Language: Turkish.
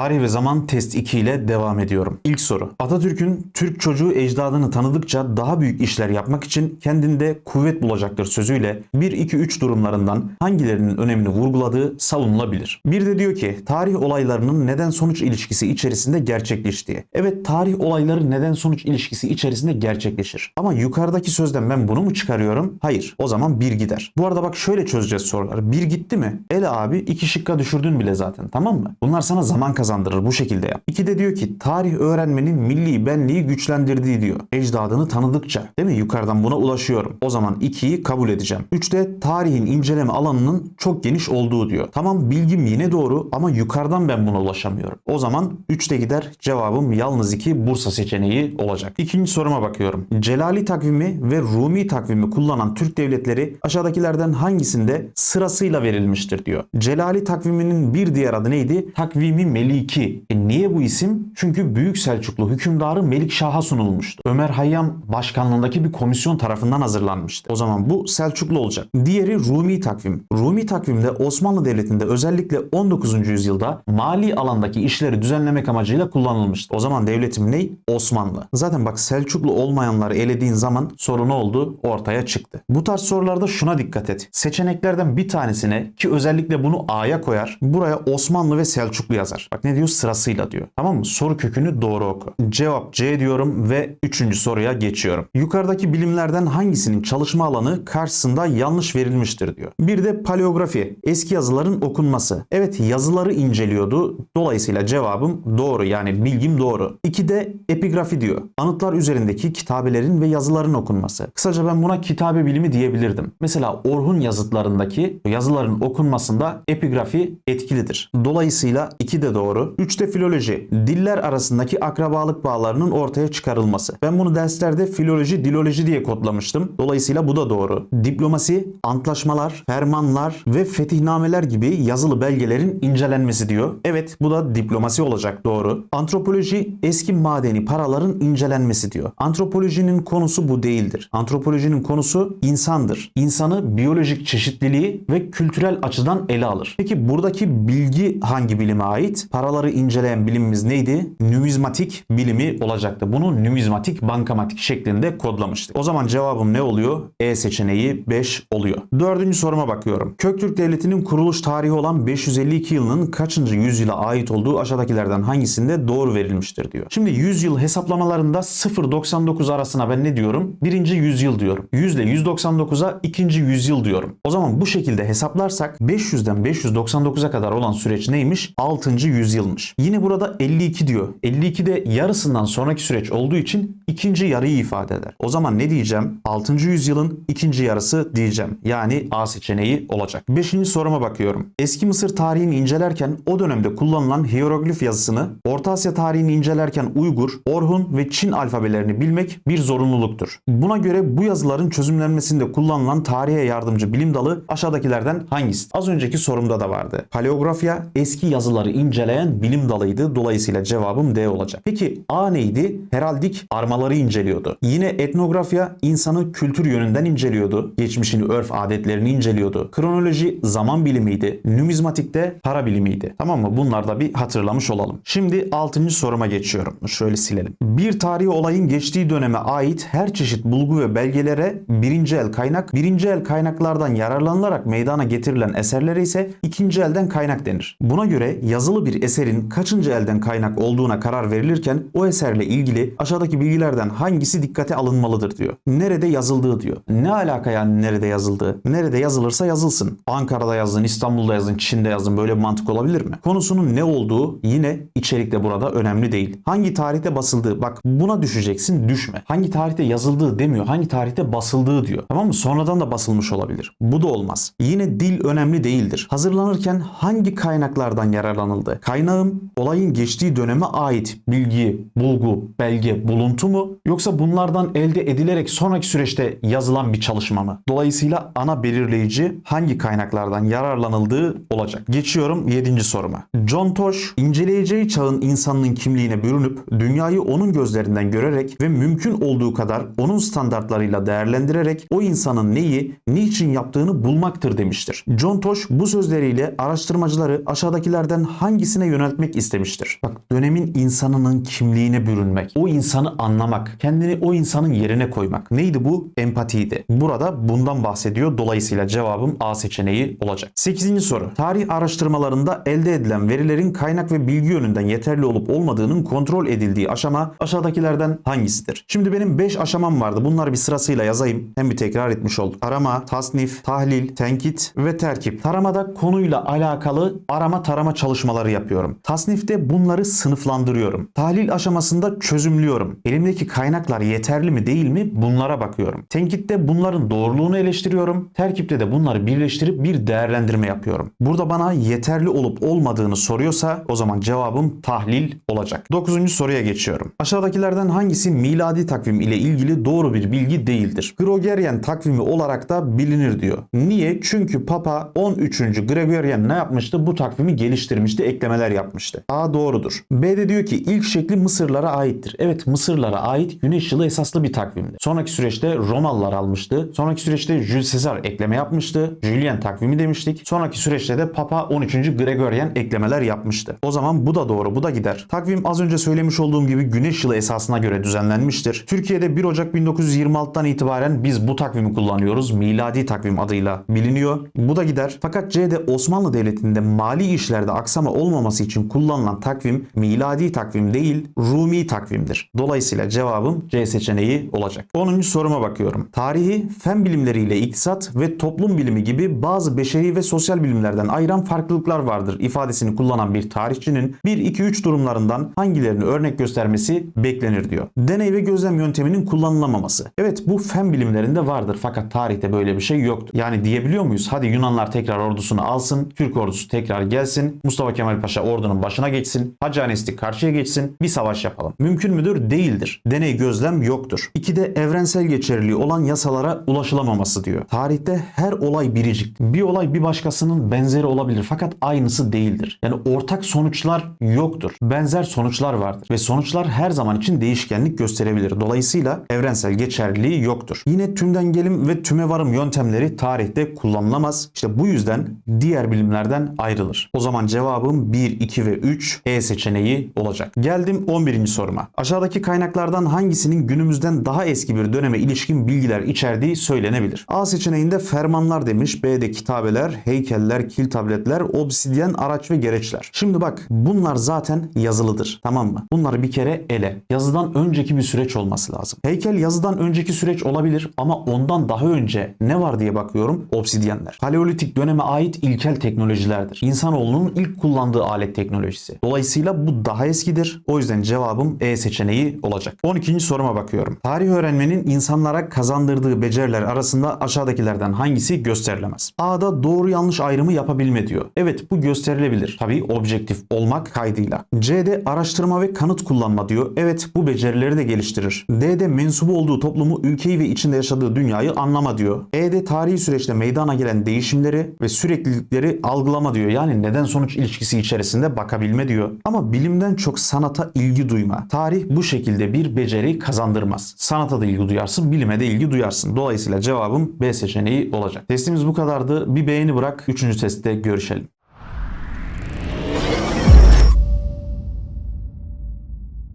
Tarih ve zaman test 2 ile devam ediyorum. İlk soru. Atatürk'ün Türk çocuğu ecdadını tanıdıkça daha büyük işler yapmak için kendinde kuvvet bulacaktır sözüyle 1-2-3 durumlarından hangilerinin önemini vurguladığı savunulabilir. Bir de diyor ki tarih olaylarının neden sonuç ilişkisi içerisinde gerçekleştiği. Evet tarih olayları neden sonuç ilişkisi içerisinde gerçekleşir. Ama yukarıdaki sözden ben bunu mu çıkarıyorum? Hayır. O zaman bir gider. Bu arada bak şöyle çözeceğiz soruları. Bir gitti mi? El abi iki şıkka düşürdün bile zaten tamam mı? Bunlar sana zaman kazandırır bu şekilde yap. İki de diyor ki tarih öğrenmenin milli benliği güçlendirdiği diyor. Ecdadını tanıdıkça. Değil mi? Yukarıdan buna ulaşıyorum. O zaman ikiyi kabul edeceğim. Üçte tarihin inceleme alanının çok geniş olduğu diyor. Tamam bilgim yine doğru ama yukarıdan ben buna ulaşamıyorum. O zaman 3'te gider cevabım yalnız 2 Bursa seçeneği olacak. İkinci soruma bakıyorum. Celali takvimi ve Rumi takvimi kullanan Türk devletleri aşağıdakilerden hangisinde sırasıyla verilmiştir diyor. Celali takviminin bir diğer adı neydi? Takvimi Meliki. E niye bu isim? Çünkü Büyük Selçuklu hükümdarı Melikşah'a sunulmuştu. Ömer Hayyam başkanlığındaki bir komisyon tarafından hazırlanmıştı. O zaman bu Selçuklu olacak. Diğeri Rumi takvim. Rumi takvimde Osmanlı Devleti'nde özellikle 19. yüzyılda mali alandaki işleri düzenlemek amacıyla kullanılmıştı. O zaman devletim ne? Osmanlı. Zaten bak Selçuklu olmayanları elediğin zaman soru ne oldu? Ortaya çıktı. Bu tarz sorularda şuna dikkat et. Seçeneklerden bir tanesine ki özellikle bunu A'ya koyar. Buraya Osmanlı ve Selçuklu yazar. Bak ne diyor? Sırasıyla diyor. Tamam mı? Soru kökünü doğru oku. Cevap C diyorum ve üçüncü soruya geçiyorum. Yukarıdaki bilimlerden hangisinin çalışma alanı karşısında yanlış verilmiştir diyor. Bir de paleografi. Eski yazıların okunması. Evet yazıları inceliyordu. Dolayısıyla cevabım doğru yani bilgim doğru. İki de epigrafi diyor. Anıtlar üzerindeki kitabelerin ve yazıların okunması. Kısaca ben buna kitabe bilimi diyebilirdim. Mesela Orhun yazıtlarındaki yazıların okunmasında epigrafi etkilidir. Dolayısıyla iki de doğru. Üç de filoloji. Diller arasındaki akrabalık bağlarının ortaya çıkarılması. Ben bunu derslerde filoloji, diloloji diye kodlamıştım. Dolayısıyla bu da doğru. Diplomasi, antlaşmalar, fermanlar ve fetihnameler gibi yazılı belgelerin incelenmesi diyor. Evet bu da diplomasi olacak doğru. Antropoloji eski madeni paraların incelenmesi diyor. Antropolojinin konusu bu değildir. Antropolojinin konusu insandır. İnsanı biyolojik çeşitliliği ve kültürel açıdan ele alır. Peki buradaki bilgi hangi bilime ait? Paraları inceleyen bilimimiz neydi? Numizmatik bilimi olacaktı. Bunu numizmatik bankamatik şeklinde kodlamıştık. O zaman cevabım ne oluyor? E seçeneği 5 oluyor. Dördüncü soruma bakıyorum. Köktürk Devleti'nin kuruluş tarihi olan 552 yılının kaçıncı yüzyıla ait olduğu aşağıdakilerden hangisinde doğru verilmiştir diyor. Şimdi yüzyıl hesaplamalarında 0-99 arasına ben ne diyorum? Birinci yüzyıl diyorum. 100 ile 199'a ikinci yüzyıl diyorum. O zaman bu şekilde hesaplarsak 500'den 599'a kadar olan süreç neymiş? 6. yüzyılmış. Yine burada 52 diyor. 52 de yarısından sonraki süreç olduğu için ikinci yarıyı ifade eder. O zaman ne diyeceğim? 6. yüzyılın ikinci yarısı diyeceğim. Yani A seçeneği olacak. 5. soruma bakıyorum. Eski Mısır tarihini incelerken o dönemde kullanılan hieroglif yazısını, Orta Asya tarihini incelerken Uygur, Orhun ve Çin alfabelerini bilmek bir zorunluluktur. Buna göre bu yazıların çözümlenmesinde kullanılan tarihe yardımcı bilim dalı aşağıdakilerden hangisi? Az önceki sorumda da vardı. Paleografya eski yazıları inceleyen bilim dalıydı. Dolayısıyla cevabım D olacak. Peki A neydi? Heraldik armaları inceliyordu. Yine etnografya insanı kültür yönünden inceliyordu. Geçmişini, örf adetlerini inceliyordu. Kronoloji zaman bilimiydi. Numizmatik de para bilimiydi. Tamam mı? Bunlar da bir hatırlamış olalım. Şimdi 6. soruma geçiyorum. Şöyle silelim. Bir tarihi olayın geçtiği döneme ait her çeşit bulgu ve belgelere birinci el kaynak, birinci el kaynaklardan yararlanılarak meydana getirilen eserlere ise ikinci elden kaynak denir. Buna göre yazılı bir eserin kaçıncı elden kaynak olduğuna karar verilirken o eserle ilgili aşağıdaki bilgilerden hangisi dikkate alınmalıdır diyor. Nerede yazıldığı diyor. Ne alaka yani nerede yazıldığı? Nerede yazılırsa yazılsın. Ankara'da yazın, İstanbul'da yazın, Çin'de yazın böyle bir mantık olabilir mi? Konusunun ne olduğu yine içerikte burada önemli değil. Hangi tarihte basıldığı bak buna düşeceksin düşme. Hangi tarihte yazıldığı demiyor. Hangi tarihte basıldığı diyor. Tamam mı? Sonradan da basılmış olabilir. Bu da olmaz. Yine dil önemli değildir. Hazırlanırken hangi kaynaklardan yararlanıldı? Kaynağım olayın geçtiği döneme ait bilgi, bulgu, belge, buluntu mu? Yoksa bunlardan elde edilerek sonraki süreçte yazılan bir çalışma mı? Dolayısıyla ana belirleyici hangi kaynaklardan yararlanıldığı olacak. Geçiyorum 7. soruma. John Tosh inceleyeceği çağın insanının kimliğine bürünüp dünyayı onun gözlerinden görerek ve mümkün olduğu kadar onun standartlarıyla değerlendirerek o insanın neyi, niçin yaptığını bulmaktır demiştir. John Tosh bu sözleriyle araştırmacıları aşağıdakilerden hangisine yöneltmek istemiştir. Bak dönemin insanının kimliğine bürünmek, o insanı anlamak, kendini o insanın yerine koymak. Neydi bu? Empatiydi. Burada bundan bahsediyor. Dolayısıyla cevabım A seçeneği olacak. 8. soru. Tarih araştırmalarında elde edilen verilerin kaynak ve bilgi yönünden yeterli olup olmadığının kontrol edildiği aşama aşağıdakilerden hangisidir? Şimdi benim 5 aşamam vardı. Bunları bir sırasıyla yazayım. Hem bir tekrar etmiş olduk. Arama, tasnif, tahlil, tenkit ve terkip. Taramada konuyla alakalı arama tarama çalışmaları yapıyorum. Tasnifte bunları sınıflandırıyorum. Tahlil aşamasında çözümlüyorum. Elimdeki kaynaklar yeterli mi değil mi bunlara bakıyorum. Tenkitte bunların doğruluğunu eleştiriyorum. Terkipte de bunları birleştirip bir değerlendirme yapıyorum. Burada bana yeterli olup olmadığını soruyorsa o zaman cevabım tahlil olacak. 9. soruya geçiyorum. Aşağıdakilerden hangisi miladi takvim ile ilgili doğru bir bilgi değildir? Gregorian takvimi olarak da bilinir diyor. Niye? Çünkü Papa 13. Gregorian ne yapmıştı? Bu takvimi geliştirmişti, eklemeler yapmıştı. A doğrudur. B de diyor ki ilk şekli Mısırlara aittir. Evet Mısırlara ait güneş yılı esaslı bir takvimdi. Sonraki süreçte Romalılar almıştı. Sonraki süreçte Jules Caesar ekleme yapmıştı. Julian takvimi demiştik. Sonraki süreçte de Papa 13. Gregorian eklemeler yapmıştı. O zaman bu da doğru, bu da gider. Takvim az önce söylemiş olduğum gibi güneş yılı esasına göre düzenlenmiştir. Türkiye'de 1 Ocak 1926'dan itibaren biz bu takvimi kullanıyoruz. Miladi takvim adıyla biliniyor. Bu da gider. Fakat C'de Osmanlı Devleti'nde mali işlerde aksama olmaması için kullanılan takvim miladi takvim değil, Rumi takvimdir. Dolayısıyla cevabım C seçeneği olacak. 10. soruma bakıyorum. Tarihi, fen bilimleriyle iktisat ve toplum bilimi gibi bazı beşeri ve sosyal bilimlerden ayıran farklılıklar vardır ifadesini kullanan bir tarihçinin 1 2 3 durumlarından hangilerini örnek göstermesi beklenir diyor. Deney ve gözlem yönteminin kullanılamaması. Evet bu fen bilimlerinde vardır fakat tarihte böyle bir şey yoktu. Yani diyebiliyor muyuz? Hadi Yunanlar tekrar ordusunu alsın, Türk ordusu tekrar gelsin, Mustafa Kemal Paşa ordunun başına geçsin, Hacı Anestik karşıya geçsin, bir savaş yapalım. Mümkün müdür? Değildir. Deney gözlem yoktur. İki de evrensel geçerliliği olan yasalara ulaşılamaması diyor. Tarihte her olay biricik. Bir olay bir başkasının benzeri olabilir fakat aynısı değildir. Yani ortak sonuçlar yoktur. Benzer sonuçlar vardır ve sonuçlar her zaman için değişkenlik gösterebilir. Dolayısıyla evrensel geçerliliği yoktur. Yine tümden gelim ve tüme varım yöntemleri tarihte kullanılamaz. İşte bu yüzden diğer bilimlerden ayrılır. O zaman cevabım 1, 2 ve 3 E seçeneği olacak. Geldim 11. soruma. Aşağıdaki kaynaklardan hangisinin günümüzden daha eski bir döneme ilişkin bilgiler içerdiği söylenebilir? A seçeneğinde fermanlar demiş, B'de kitabeler, heykeller, kil tabletler, obsidyen, araç ve gereçler. Şimdi bak bunlar zaten yazılıdır. Tamam mı? Bunları bir kere ele. Yazıdan önceki bir süreç olması lazım. Heykel yazıdan önceki süreç olabilir ama ondan daha önce ne var diye bakıyorum. Obsidyenler. Paleolitik döneme ait ilkel teknolojilerdir. İnsanoğlunun ilk kullandığı alet teknolojisi. Dolayısıyla bu daha eskidir. O yüzden cevabım E seçeneği olacak. 12. soruma bakıyorum. Tarih öğrenmenin insanlara kazandırdığı beceriler arasında aşağıdakilerden hangisi gösterilemez? A'da doğru yanlış ayrımı yapabilme diyor. Evet bu gösterilebilir. Tabii objektif olmak kaydıyla. C'de araştırma ve kanıt kullanma diyor. Evet bu becerileri de geliştirir. D'de mensubu olduğu toplumu, ülkeyi ve içinde yaşadığı dünyayı anlama diyor. E'de tarihi süreçte meydana gelen değişimleri ve süreklilikleri algılama diyor. Yani neden sonuç ilişkisi içerisinde bakabilme diyor. Ama bilimden çok sanata ilgi duyma. Tarih bu şekilde bir beceri kazandırmaz. Sanata da ilgi duyarsın, bilime de ilgi duyarsın. Dolayısıyla cevabım B seçeneği olacak. Testimiz bu kadardı. Bir beğeni bırak. Üçüncü testte görüşelim.